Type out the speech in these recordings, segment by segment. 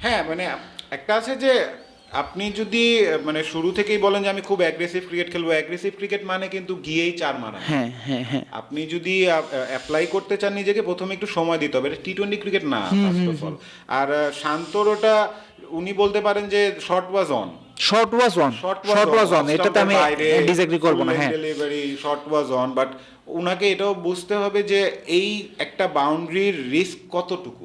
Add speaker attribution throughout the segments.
Speaker 1: হ্যাঁ মানে একটা আছে যে আপনি যদি মানে শুরু থেকেই বলেন যে আমি খুব অ্যাগ্রেসিভ ক্রিকেট খেলব অ্যাগ্রেসিভ ক্রিকেট মানে কিন্তু গিয়েই চার মারা।
Speaker 2: হ্যাঁ হ্যাঁ হ্যাঁ।
Speaker 1: আপনি যদি অ্যাপ্লাই করতে চান নিজেকে প্রথমে একটু সময় দিতে হবে। এটা টি টোয়েন্টি ক্রিকেট না ফার্স্ট অফ অল আর শান্তর ওটা উনি বলতে পারেন যে short was on
Speaker 2: short was on
Speaker 1: short
Speaker 2: was on এটাতে আমি ডিসএগ্রি করব না হ্যাঁ।
Speaker 1: Delivery short was on but উনাকে এটাও বুঝতে হবে যে এই একটা বাউন্ডারির রিস্ক কতটুকু।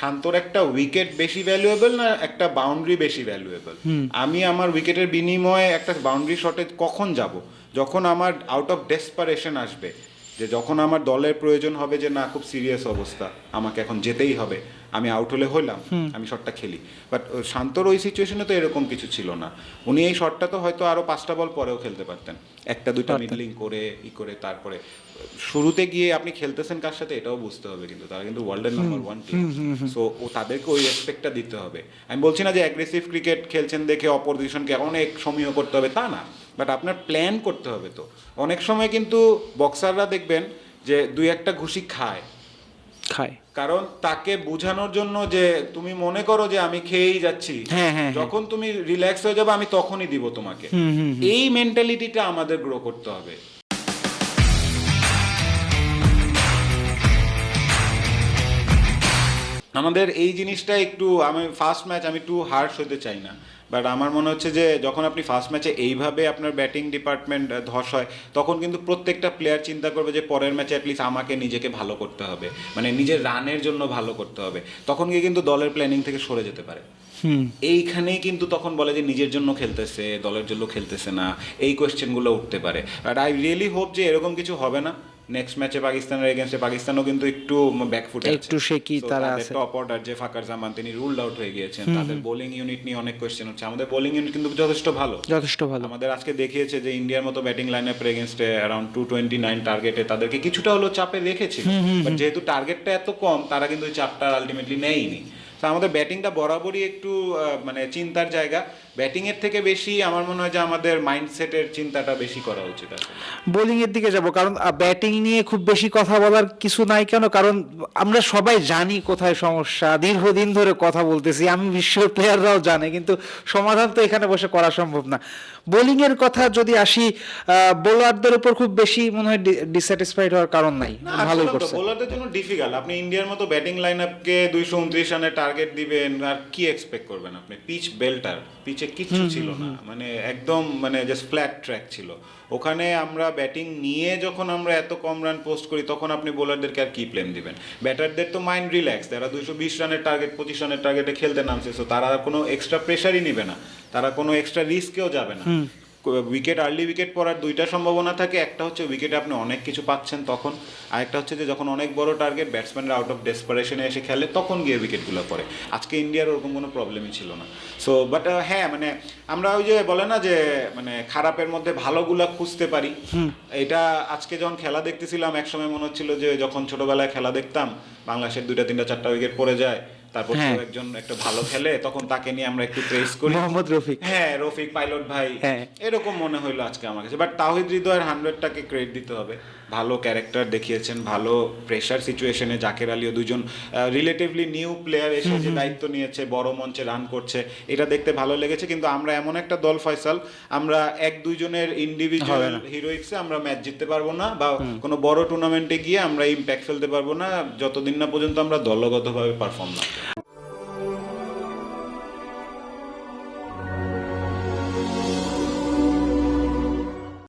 Speaker 1: শান্তর একটা উইকেট বেশি ভ্যালুয়েবল না একটা বাউন্ডারি বেশি ভ্যালুয়েবল আমি আমার উইকেটের বিনিময়ে একটা বাউন্ডারি শটে কখন যাব? যখন আমার আউট অফ ডেসপারেশন আসবে যে যখন আমার দলের প্রয়োজন হবে যে না খুব সিরিয়াস অবস্থা আমাকে এখন যেতেই হবে আমি আউট হলে হলাম আমি শটটা খেলি। বাট শান্তর ওই সিচুয়েশনে তো এরকম কিছু ছিল না। উনি এই শটটা তো হয়তো আরও পাঁচটা বল পরেও খেলতে পারতেন। একটা দুইটা মিডলিং করে ই করে তারপরে শুরুতে গিয়ে আপনি খেলতেছেন কার সাথে এটাও বুঝতে হবে কিন্তু তারা কিন্তু ওয়ার্ল্ডের নাম্বার ওয়ান টিম সো ও তাদেরকে ওই রেসপেক্টটা দিতে হবে। আমি বলছি না যে অ্যাগ্রেসিভ ক্রিকেট খেলছেন দেখে অপোজিশনকে অনেক সমীহ করতে হবে তা না। বাট আপনার প্ল্যান করতে হবে তো। অনেক সময় কিন্তু বক্সাররা দেখবেন যে দুই একটা ঘুষি খায়।
Speaker 2: খায়।
Speaker 1: কারণ তাকে বোঝানোর জন্য যে তুমি মনে করো যে আমি খেয়েই যাচ্ছি
Speaker 2: হ্যাঁ, হ্যাঁ,
Speaker 1: যখন তুমি রিল্যাক্স হয়ে যাবে আমি তখনই দিব তোমাকে। এই মেন্টালিটিটা আমাদের গ্রো করতে হবে। আমাদের এই জিনিসটা একটু আমি ফার্স্ট ম্যাচ আমি একটু হার্শ হতে চাই না। বাট আমার মনে হচ্ছে যে যখন আপনি ফার্স্ট ম্যাচে এইভাবে আপনার ব্যাটিং ডিপার্টমেন্ট ধস হয় তখন কিন্তু প্রত্যেকটা প্লেয়ার চিন্তা করবে যে পরের ম্যাচে অ্যাটলিস্ট আমাকে নিজেকে ভালো করতে হবে। মানে নিজের রানের জন্য ভালো করতে হবে। তখন গিয়ে কিন্তু দলের প্ল্যানিং থেকে সরে যেতে পারে। এইখানেই কিন্তু তখন বলে যে নিজের জন্য খেলতেছে দলের জন্য খেলতেছে না এই কোয়েশ্চেনগুলো উঠতে পারে। বাট আই রিয়েলি হোপ যে এরকম কিছু হবে না। নেক্সট ম্যাচে পাকিস্তানের এগেনস্টে পাকিস্তানও কিন্তু একটু ব্যাকফুটে
Speaker 2: একটু shaky তারা আছে।
Speaker 1: টপ অর্ডার যে ফাকার জামান তিনি রুলড আউট হয়ে গিয়েছেন। তাদের বোলিং ইউনিট নিয়ে অনেক কোয়েশ্চেন হচ্ছে। আমাদের বোলিং ইউনিট কিন্তু যথেষ্ট ভালো।
Speaker 2: যথেষ্ট ভালো।
Speaker 1: আমাদের আজকে দেখিয়েছে যে ইন্ডিয়ার মতো ব্যাটিং লাইন আপের এগেনস্টে অ্যারাউন্ড টু টোয়েন্টি নাইন টার্গেটে তাদেরকে কিছুটা হলো চাপে রেখেছিল। বাট যেহেতু টার্গেটটা এত কম তারা কিন্তু ওই চাপটা আলটিমেটলি নেয়নি। তো আমাদের ব্যাটিংটা বরাবরই একটু মানে চিন্তার জায়গা। ব্যাটিং এর থেকে বেশি আমার মনে হয় যে আমাদের মাইন্ডসেটের চিন্তাটা বেশি করা উচিত আসলে।
Speaker 2: বোলিং এর দিকে যাব কারণ ব্যাটিং নিয়ে খুব বেশি কথা বলার কিছু নাই কেন? কারণ আমরা সবাই জানি কোথায় সমস্যা। দীর্ঘদিন ধরে কথা বলতেছি আমি বিশ্বের প্লেয়াররাও জানে কিন্তু সমাধান তো এখানে বসে করা সম্ভব না। বোলিং এর কথা যদি আসি বোলারদের উপর খুব বেশি মনে হয় ডিস্যাটিসফাইড হওয়ার কারণ নাই। ভালোই করছে।
Speaker 1: বোলারদের জন্য ডিফিকাল্ট আপনি ইন্ডিয়ার মতো ব্যাটিং লাইন আপকে দুইশো উনত্রিশ রানের টার্গেট দিবেন আর কি এক্সপেক্ট করবেন আপনি? পিচ বেল্টার পিচে কিচ্ছু ছিল না। মানে একদম মানে জাস্ট ফ্ল্যাট ট্র্যাক ছিল। ওখানে আমরা ব্যাটিং নিয়ে যখন আমরা এত কম রান পোস্ট করি তখন আপনি বোলারদেরকে আর কি প্লেন দিবেন। ব্যাটারদের তো মাইন্ড রিল্যাক্স তারা দুইশো বিশ রানের টার্গেট পঁচিশ রানের টার্গেটে খেলতে নামছে সো তারা কোনো এক্সট্রা প্রেশারই নেবে না। তারা কোনো এক্সট্রা রিস্কেও যাবে না। উইকেট আর্লি উইকেট পড়ার দুইটা সম্ভাবনা থাকে। একটা হচ্ছে উইকেটে আপনি অনেক কিছু পাচ্ছেন তখন। আরেকটা হচ্ছে যে যখন অনেক বড় টার্গেট ব্যাটসম্যানরা আউট অফ ডেসপারেশনে এসে খেলে তখন গিয়ে উইকেটগুলো পড়ে। আজকে ইন্ডিয়ার ওরকম কোনো প্রবলেমই ছিল না। সো বাট হ্যাঁ মানে আমরা ওই যে বলে না যে মানে খারাপের মধ্যে ভালোগুলা খুঁজতে পারি। এটা আজকে যখন খেলা দেখতেছিলাম একসময় মনে হচ্ছিল যে যখন ছোটবেলায় খেলা দেখতাম বাংলাদেশের দুইটা তিনটা চারটা উইকেট পড়ে যায়। তারপর
Speaker 2: হ্যাঁ।
Speaker 1: একজন একটা ভালো খেলে তখন তাকে নিয়ে আমরা একটু প্রেস করি।
Speaker 2: মোহাম্মদ রফিক।
Speaker 1: হ্যাঁ রফিক পাইলট ভাই।
Speaker 2: হ্যাঁ।
Speaker 1: এরকম মনে হইল আজকে আমার কাছে। বাট তাহিদ হৃদয়ের হান্ড্রেডটাকে ক্রেডিট দিতে হবে। ভালো ক্যারেক্টার দেখিয়েছেন ভালো প্রেশার সিচুয়েশনে জাকের আলীও দুজন রিলেটিভলি নিউ প্লেয়ার এসে যে দায়িত্ব নিয়েছে বড় মঞ্চে রান করছে এটা দেখতে ভালো লেগেছে। কিন্তু আমরা এমন একটা দল ফয়সাল আমরা এক দুইজনের ইন্ডিভিজুয়াল হিরোইক্সে আমরা ম্যাচ জিততে পারব না বা কোনো বড় টুর্নামেন্টে গিয়ে আমরা ইম্প্যাক্ট ফেলতে পারব না। যতদিন না পর্যন্ত আমরা দলগতভাবে পারফর্ম না।